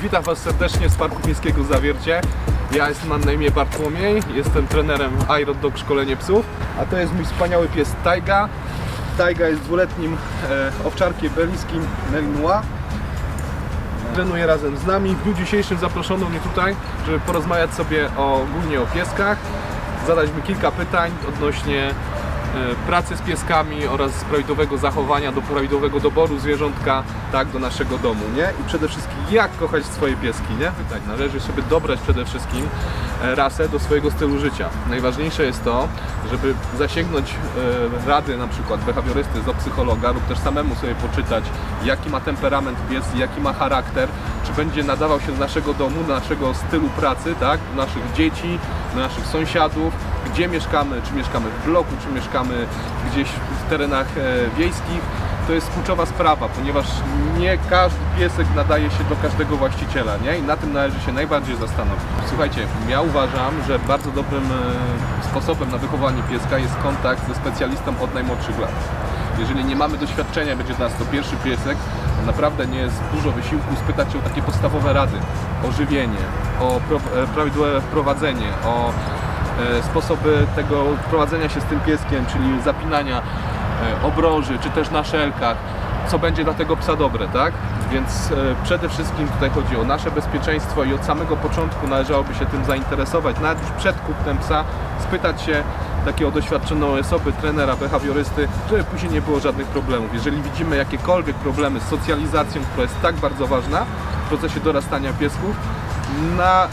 witam Was serdecznie z Parku Miejskiego Zawiercie. Ja jestem, mam na imię Bartłomiej, jestem trenerem Iron Dog Szkolenie Psów, a to jest mój wspaniały pies Taiga. Taiga jest dwuletnim e, owczarkiem belińskim Malinois. Trenuje razem z nami. W dniu dzisiejszym zaproszono mnie tutaj, żeby porozmawiać sobie o, ogólnie o pieskach, zadać mi kilka pytań odnośnie pracy z pieskami oraz prawidłowego zachowania, do prawidłowego doboru zwierzątka tak do naszego domu, nie? I przede wszystkim jak kochać swoje pieski, nie? Pytań. Należy sobie dobrać przede wszystkim e, rasę do swojego stylu życia. Najważniejsze jest to, żeby zasięgnąć e, rady na przykład behawiorysty, psychologa lub też samemu sobie poczytać, jaki ma temperament pies, jaki ma charakter, czy będzie nadawał się do naszego domu, do naszego stylu pracy, tak? Do naszych dzieci, do naszych sąsiadów, gdzie mieszkamy, czy mieszkamy w bloku, czy mieszkamy gdzieś w terenach e, wiejskich. To jest kluczowa sprawa, ponieważ nie każdy piesek nadaje się do każdego właściciela, nie? I na tym należy się najbardziej zastanowić. Słuchajcie, ja uważam, że bardzo dobrym e, sposobem na wychowanie pieska jest kontakt ze specjalistą od najmłodszych lat. Jeżeli nie mamy doświadczenia, będzie dla nas to pierwszy piesek, naprawdę nie jest dużo wysiłku spytać się o takie podstawowe rady, o żywienie, o e, prawidłowe prowadzenie, o sposoby tego prowadzenia się z tym pieskiem, czyli zapinania e, obroży, czy też na szelkach, co będzie dla tego psa dobre, tak? Więc e, przede wszystkim tutaj chodzi o nasze bezpieczeństwo i od samego początku należałoby się tym zainteresować, nawet już przed kupnem psa, spytać się takiego doświadczonej osoby, trenera, behawiorysty, żeby później nie było żadnych problemów. Jeżeli widzimy jakiekolwiek problemy z socjalizacją, która jest tak bardzo ważna w procesie dorastania piesków, na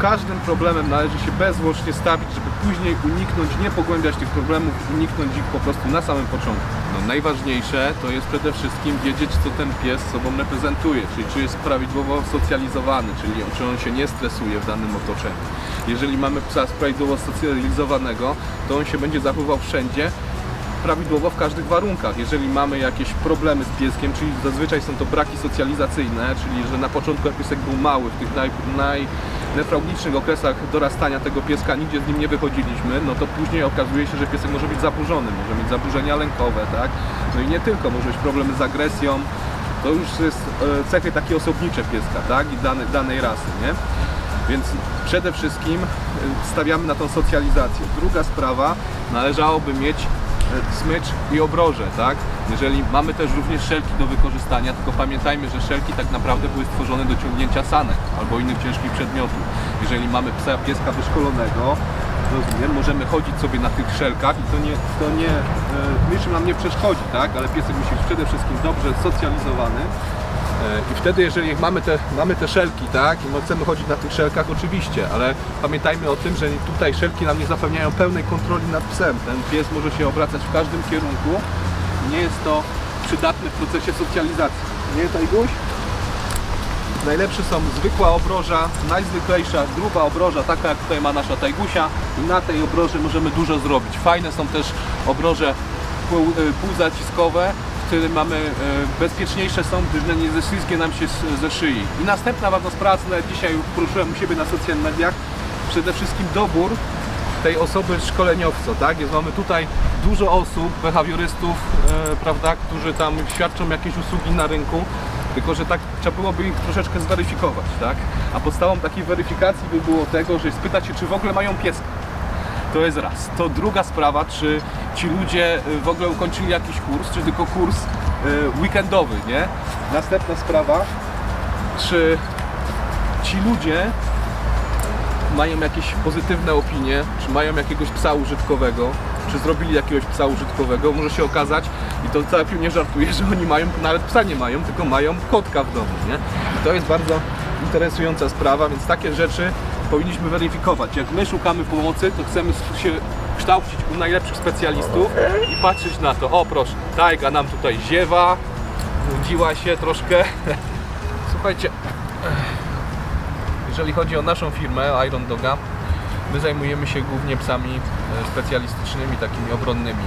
każdym problemem należy się bezzwłocznie stawić, żeby później uniknąć, nie pogłębiać tych problemów, uniknąć ich po prostu na samym początku. No, najważniejsze to jest przede wszystkim wiedzieć, co ten pies sobą reprezentuje, czyli czy jest prawidłowo socjalizowany, czyli czy on się nie stresuje w danym otoczeniu. Jeżeli mamy psa prawidłowo socjalizowanego, to on się będzie zachowywał wszędzie, prawidłowo w każdych warunkach. Jeżeli mamy jakieś problemy z pieskiem, czyli zazwyczaj są to braki socjalizacyjne, czyli że na początku jak piesek był mały, w tych naj, najnefralgicznych okresach dorastania tego pieska nigdzie z nim nie wychodziliśmy, no to później okazuje się, że piesek może być zaburzony, może mieć zaburzenia lękowe, tak? No i nie tylko, może mieć problemy z agresją, to już jest e, cechy takie osobnicze pieska, tak? I dane, danej rasy, nie? Więc przede wszystkim e, stawiamy na tą socjalizację. Druga sprawa, należałoby mieć smycz i obroże, tak? Jeżeli mamy też również szelki do wykorzystania, tylko pamiętajmy, że szelki tak naprawdę były stworzone do ciągnięcia sanek albo innych ciężkich przedmiotów. Jeżeli mamy psa, pieska wyszkolonego, rozumiem, możemy chodzić sobie na tych szelkach i to nie, to nie e, niczym nam nie przeszkodzi, tak? Ale piesek musi być przede wszystkim dobrze socjalizowany. E, I wtedy, jeżeli mamy te, mamy te szelki, tak, i my chcemy chodzić na tych szelkach, oczywiście, ale pamiętajmy o tym, że tutaj szelki nam nie zapewniają pełnej kontroli nad psem. Ten pies może się obracać w każdym kierunku. Nie jest to przydatne w procesie socjalizacji. Nie, Tajguś? Najlepsze są zwykła obroża, najzwyklejsza gruba obroża, taka jak tutaj ma nasza Tajgusia i na tej obroży możemy dużo zrobić. Fajne są też obroże y, półzaciskowe, w którym mamy y, bezpieczniejsze są, gdyż nie ześlizgnie nam się ze szyi. I następna ważna sprawa, dzisiaj poruszyłem u siebie na social mediach, przede wszystkim dobór tej osoby szkoleniowca, tak? Jest, mamy tutaj dużo osób, behawiorystów, e, prawda, którzy tam świadczą jakieś usługi na rynku, tylko że tak trzeba byłoby ich troszeczkę zweryfikować, tak? A podstawą takiej weryfikacji by było tego, że spytać się, czy w ogóle mają pieska. To jest raz. To druga sprawa, czy ci ludzie y, w ogóle ukończyli jakiś kurs, czy tylko kurs y, weekendowy, nie? Następna sprawa, czy ci ludzie mają jakieś pozytywne opinie, czy mają jakiegoś psa użytkowego, czy zrobili jakiegoś psa użytkowego, może się okazać, i to całkiem nie żartuję, że oni mają, nawet psa nie mają, tylko mają kotka w domu, nie? I to jest bardzo interesująca sprawa, więc takie rzeczy powinniśmy weryfikować. Jak my szukamy pomocy, to chcemy się kształcić u najlepszych specjalistów i patrzeć na to. O proszę, Tajga nam tutaj ziewa, nudziła się troszkę. Słuchajcie, jeżeli chodzi o naszą firmę Iron Doga, my zajmujemy się głównie psami e, specjalistycznymi, takimi obronnymi.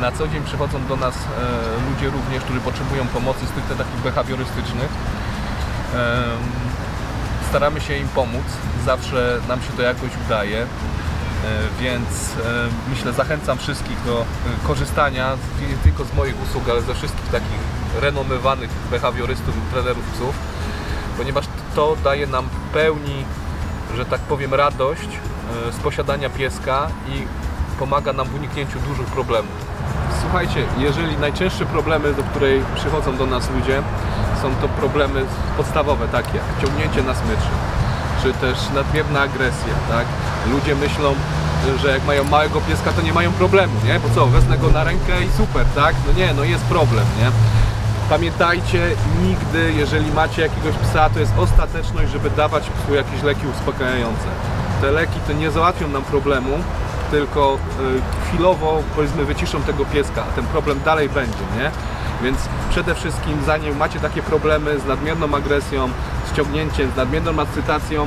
Na co dzień przychodzą do nas e, ludzie również, którzy potrzebują pomocy stricte takich behawiorystycznych. Staramy się im pomóc, zawsze nam się to jakoś udaje, E, więc e, myślę zachęcam wszystkich do e, korzystania nie tylko z moich usług, ale ze wszystkich takich renomywanych behawiorystów i trenerów psów ponieważ to daje nam pełni, że tak powiem, radość z posiadania pieska i pomaga nam w uniknięciu dużych problemów. Słuchajcie, jeżeli najczęstsze problemy, do której przychodzą do nas ludzie, są to problemy podstawowe, takie jak ciągnięcie na smyczy, czy też nadmierna agresja, tak? Ludzie myślą, że jak mają małego pieska, to nie mają problemu, nie? Bo co, wezmę go na rękę i super, tak? No nie, no jest problem, nie? Pamiętajcie, nigdy, jeżeli macie jakiegoś psa, to jest ostateczność, żeby dawać psu jakieś leki uspokajające. Te leki to nie załatwią nam problemu, tylko y, chwilowo, powiedzmy, wyciszą tego pieska, a ten problem dalej będzie, nie? Więc przede wszystkim, zanim macie takie problemy z nadmierną agresją, z ciągnięciem, z nadmierną ekscytacją,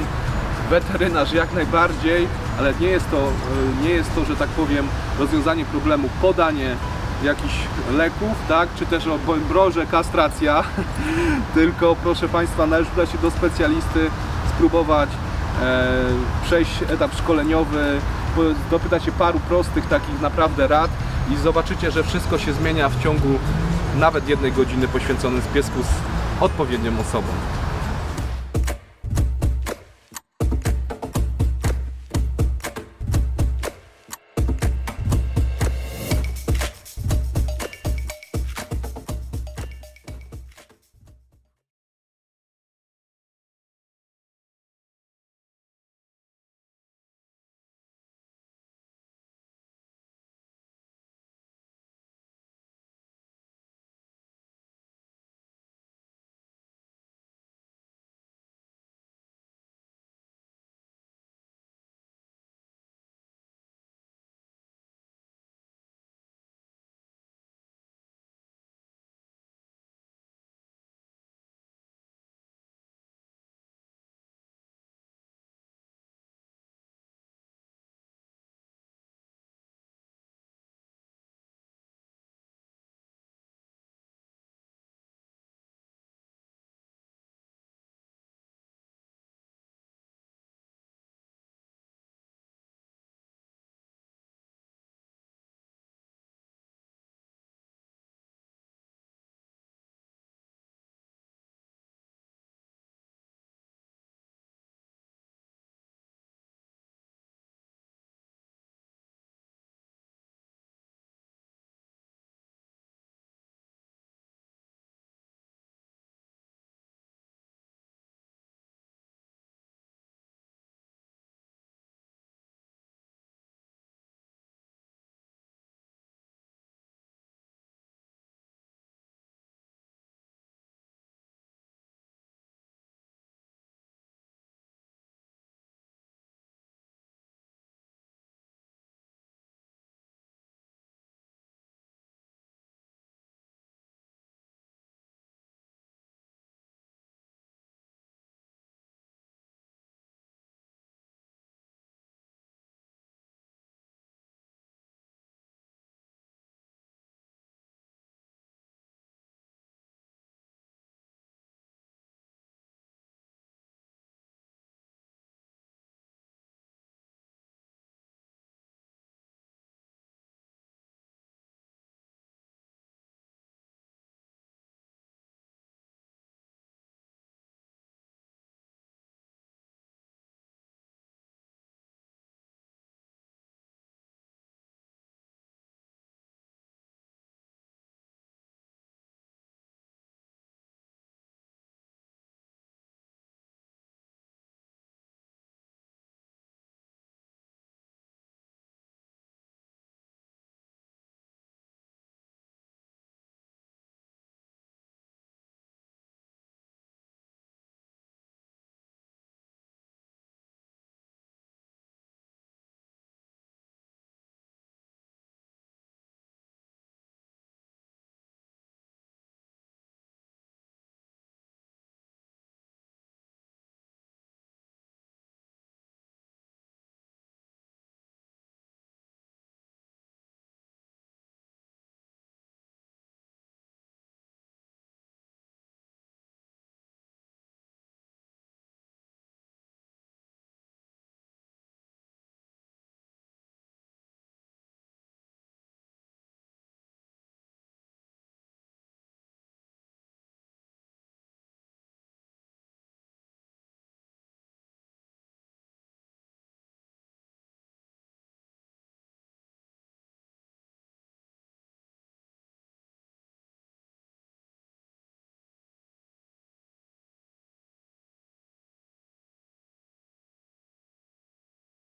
weterynarz jak najbardziej, ale nie jest to, y, nie jest to, że tak powiem, rozwiązanie problemu. Podanie jakichś leków, tak, czy też broże, kastracja, tylko proszę Państwa, należy udać się do specjalisty, spróbować e, przejść etap szkoleniowy, dopytać się paru prostych takich naprawdę rad i zobaczycie, że wszystko się zmienia w ciągu nawet jednej godziny poświęconej z piesku z odpowiednią osobą.